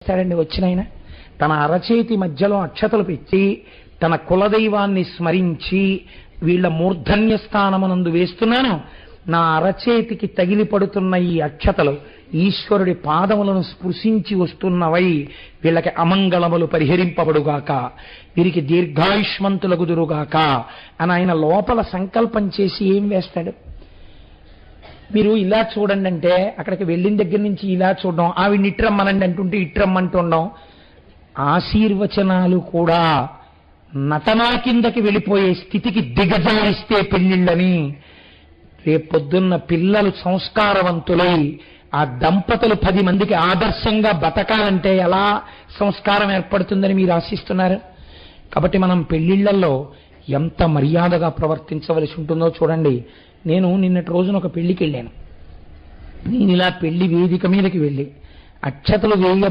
చేస్తాడండి వచ్చినయన తన అరచేతి మధ్యలో అక్షతలు పెట్టి తన కులదైవాన్ని స్మరించి వీళ్ళ మూర్ధన్య స్థానమునందు వేస్తున్నాను. నా అరచేతికి తగిలి పడుతున్న ఈ అక్షతలు ఈశ్వరుడి పాదములను స్పృశించి వస్తున్నవై వీళ్ళకి అమంగళములు పరిహరింపబడుగాక వీరికి దీర్ఘాయుష్మంతుల గుదురుగాక అని ఆయన లోపల సంకల్పం చేసి ఏం వేస్తాడు? మీరు ఇలా చూడండి అంటే అక్కడికి వెళ్ళిన దగ్గర నుంచి ఇలా చూడడం ఆవిడ ఇట్రమ్మనండి అంటుంటే ఇట్రమ్మంటుండం ఆశీర్వచనాలు కూడా నటనా కిందకి వెళ్ళిపోయే స్థితికి దిగజారిస్తే పెళ్ళిళ్ళని. రేపొద్దున్న పిల్లలు సంస్కారవంతులై ఆ దంపతులు పది మందికి ఆదర్శంగా బతకాలంటే ఎలా సంస్కారం ఏర్పడుతుందని మీరు ఆశిస్తున్నారు? కాబట్టి మనం పెళ్ళిళ్ళలో ఎంత మర్యాదగా ప్రవర్తించవలసి ఉంటుందో చూడండి. నేను నిన్నటి రోజున ఒక పెళ్ళికి వెళ్ళాను. నేను ఇలా పెళ్ళి వేదిక మీదకి వెళ్ళి అక్షతలు వేయ